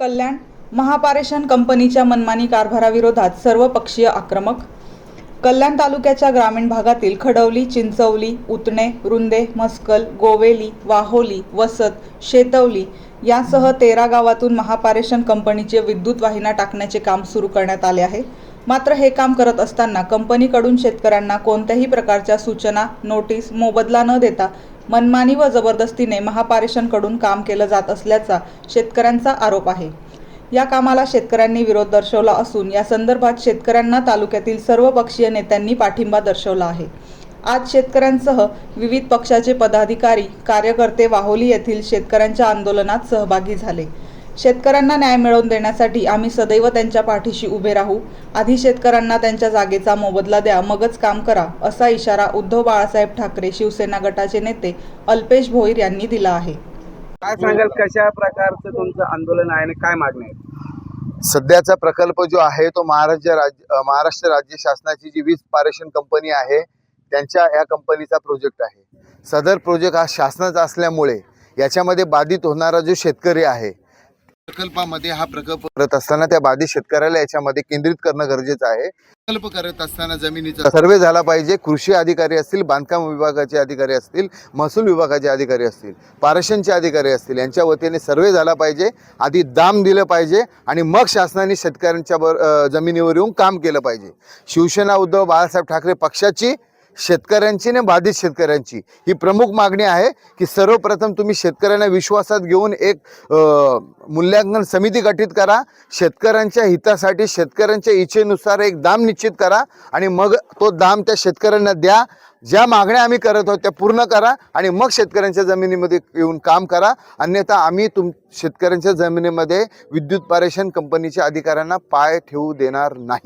कल्याण महापारेषण कंपनीच्या मनमानी कारभाराविरोधात सर्वपक्षीय आक्रमक. कल्याण तालुक्याच्या ग्रामीण भागातील खडवली चिंचवली उतणे रुंदे मस्कल गोवेली वाहोली वसत शेतवली यासह तेरा गावातून महापारेषण कंपनीचे विद्युत वाहिन्या टाकण्याचे काम सुरू करण्यात आले आहे. मात्र हे काम करत असताना कंपनीकडून शेतकऱ्यांना कोणत्याही प्रकारच्या सूचना नोटीस मोबदला न देता मनमानी व जबरदस्तीने महापारेषणकडून काम केलं जात असल्याचा शेतकऱ्यांचा आरोप आहे. या कामाला शेतकऱ्यांनी विरोध दर्शवला असून या संदर्भात शेतकऱ्यांना तालुक्यातील सर्व पक्षीय नेत्यांनी पाठिंबा दर्शवला आहे. आज शेतकऱ्यांसह विविध पक्षाचे पदाधिकारी कार्यकर्ते वाहोली येथील शेतकऱ्यांच्या आंदोलनात सहभागी झाले. शेतकऱ्यांना न्याय मिळवून देण्यासाठी आम्ही सदैव त्यांच्या पाठीशी उभे राहू. आधी शेतकऱ्यांना त्यांच्या जागेचा मोबदला द्या मगच काम करा असा इशारा उद्धव बाळासाहेब ठाकरे शिवसेना गटाचे नेते अल्पेश भोईर यांनी दिला आहे. काय सांगाल कशा प्रकारचं तुमचं आंदोलन आहे आणि काय मागणी आहे? सध्याचा प्रकल्प जो आहे तो महाराष्ट्र राज्य महाराष्ट्र राज्य शासनाची जी वीज पारेषण कंपनी आहे त्यांच्या या कंपनीचा प्रोजेक्ट आहे. सदर प्रोजेक्ट हा शासनाचा असल्यामुळे याच्यामध्ये बाधित होणारा जो शेतकरी आहे प्रकल्पामध्ये हा प्रकल्प करत असताना त्या बाधित शेतकऱ्याला याच्यामध्ये केंद्रित करणं गरजेचं आहे. प्रकल्प करत असताना जमिनीचा सर्वे झाला पाहिजे. कृषी अधिकारी असतील बांधकाम विभागाचे अधिकारी असतील महसूल विभागाचे अधिकारी असतील पारेषणचे अधिकारी असतील यांच्या वतीने सर्वे झाला पाहिजे. आधी दाम दिलं पाहिजे आणि मग शासनाने शेतकऱ्यांच्या बर जमिनीवर येऊन काम केलं पाहिजे. शिवसेना उद्धव बाळासाहेब ठाकरे पक्षाची शेतकऱ्यांची आणि बाधित शेतकऱ्यांची. ही प्रमुख मागणी आहे की सर्वप्रथम तुम्ही शेतकऱ्यांना विश्वासात घेऊन एक मूल्यांकन समिती गठीत करा. शेतकऱ्यांच्या हितासाठी शेतकऱ्यांच्या इच्छेनुसार एक दाम निश्चित करा आणि मग तो दाम त्या शेतकऱ्यांना द्या. ज्या मागण्या आम्ही करत आहोत त्या पूर्ण करा आणि मग शेतकऱ्यांच्या जमिनीमध्ये येऊन काम करा. अन्यथा आम्ही तुम शेतकऱ्यांच्या जमिनीमध्ये विद्युत पारेषण कंपनीच्या अधिकाऱ्यांना पाय ठेवू देणार नाही.